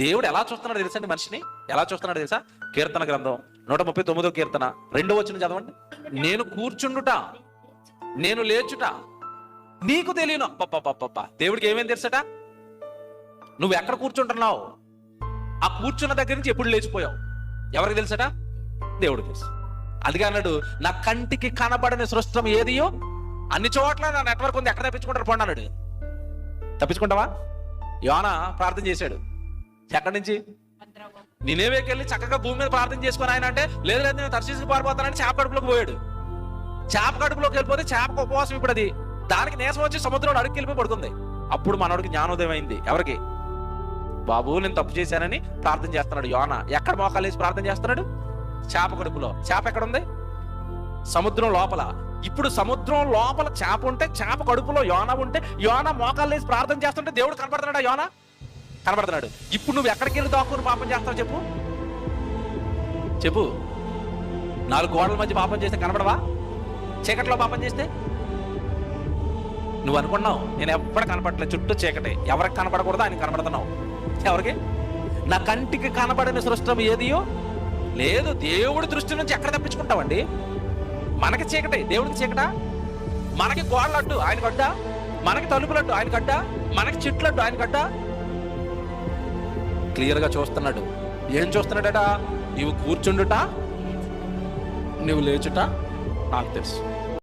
దేవుడు ఎలా చూస్తున్నాడు తెలుసండి మనిషిని? ఎలా చూస్తున్నాడు తెలుసా? కీర్తన గ్రంథం నూట ముప్పై తొమ్మిదో కీర్తన. రెండో వచ్చిన చదవండి. నేను కూర్చుండుట నేను లేచుట నీకు తెలియను. పప్ప దేవుడికి ఏమేం తెలుసట? నువ్వు ఎక్కడ కూర్చుంటున్నావు? ఆ కూర్చున్న దగ్గర నుంచి ఎప్పుడు లేచిపోయావు? ఎవరికి తెలుసట? దేవుడికి తెలుసు. అందుకే అన్నాడు నా కంటికి కనబడని సృష్టం ఏదియో అన్ని చోట్ల నా నెట్వర్క్ ఉంది ఎక్కడ తప్పించుకుంటారు పోండి అన్నాడు. తప్పించుకుంటావా? యోన ప్రార్థన చేశాడు. ఎక్కడి నుంచి? నేనేవేకి వెళ్ళి చక్కగా భూమి మీద ప్రార్థన చేసుకుని ఆయన అంటే లేదు లేదు నేను తర్శీసుకు పారిపోతానని చేప కడుపులోకి పోయాడు. చేప కడుపులోకి వెళ్ళిపోతే చేపకు ఉపవాసం ఇప్పుడు అది దానికి నేసం వచ్చి సముద్రంలో అడుగు వెళ్ళిపోయి పడుతుంది అప్పుడు మనోడికి జ్ఞానోదయం అయింది. ఎవరికి? బాబు నేను తప్పు చేశానని ప్రార్థన చేస్తున్నాడు యోన. ఎక్కడ మోకాలు వేసి ప్రార్థన చేస్తున్నాడు? చేప కడుపులో. చేప ఎక్కడ ఉంది సముద్రం లోపల. ఇప్పుడు సముద్రం లోపల చేప ఉంటే చేప కడుపులో యోన ఉంటే యోన మోకాలు వేసి ప్రార్థన చేస్తుంటే దేవుడు కనపడుతున్నాడా యోన? కనబడుతున్నాడు. ఇప్పుడు నువ్వు ఎక్కడికి వెళ్ళి దాక్కుని పాపం చేస్తావు చెప్పు. చెప్పు. నాలుగు గోడల మధ్య పాపం చేస్తే కనబడవా? చీకట్లో పాపం చేస్తే? నువ్వు అనుకున్నావు నేను ఎప్పుడు కనపడలేదు చుట్టూ చీకటే. ఎవరికి కనపడకూడదు ఆయన కనపడుతున్నావు. ఎవరికి? నా కంటికి కనపడని సృష్టం ఏదియో? లేదు దేవుడి దృష్టి నుంచి ఎక్కడ తప్పించుకుంటావండి? మనకి చీకటి దేవుడికి చీకట? మనకి గోడలడ్డు ఆయన గడ్డ మనకి తలుపులడ్డు ఆయన గడ్డ మనకి చెట్లడ్డు ఆయన గడ్డ క్లియర్గా చూస్తున్నాడు. ఏం చూస్తున్నాడట? నీవు కూర్చుండుట నువ్వు లేచుట నాకు తెలుసు.